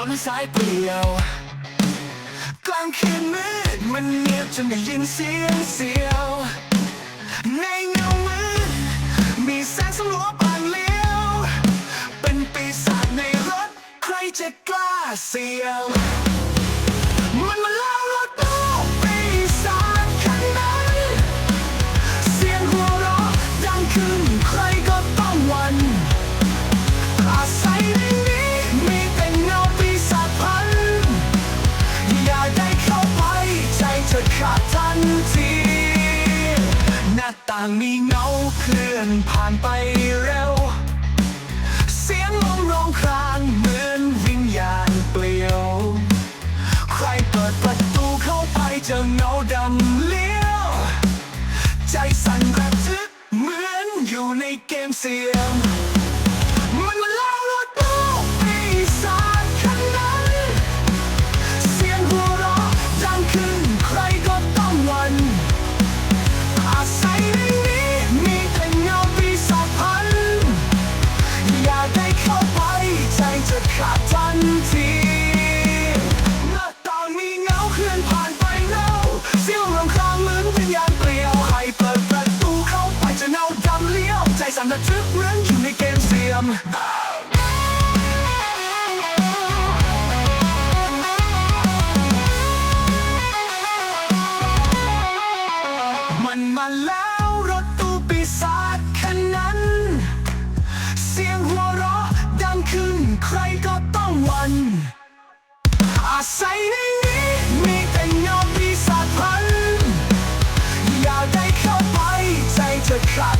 นอนสายเปลี่ยว กลางคืนมืดมันเงียบจนได้ยินเสียงเสียว ในเงามืดมีแสงสลัวบางเลี้ยว เป็นปีศาจในรถ ใครจะกล้าเสียวางมีเงาเคลื่อนผ่านไปเร็ว เสียงลมร้องครางเหมือนวิญญาณเปลี่ยว ใครเปิดประตูเข้าไปเจอเงาดำเลี้ยว ใจสั่นระทึกเหมือนอยู่ในเกมเสียง ขาดทันทีน้าต่ามีเงาเคลื่อนผ่านไปแล้วเสี้ยวลมคลางเหมือนวิญญาณเปลี่ยวให้เปิดประตูเข้าไปจะเงาดำเลี้ยว ใจสั่นระทึกเหมือนอยู่ในเกมเสียมมันมาแล้วรถตู้ปีศาจคันนั้น ใครก็ต้องวันอาศัยในนี้มีแต่เงาปีศาจพัน อยากได้เข้าไปใจจะขาด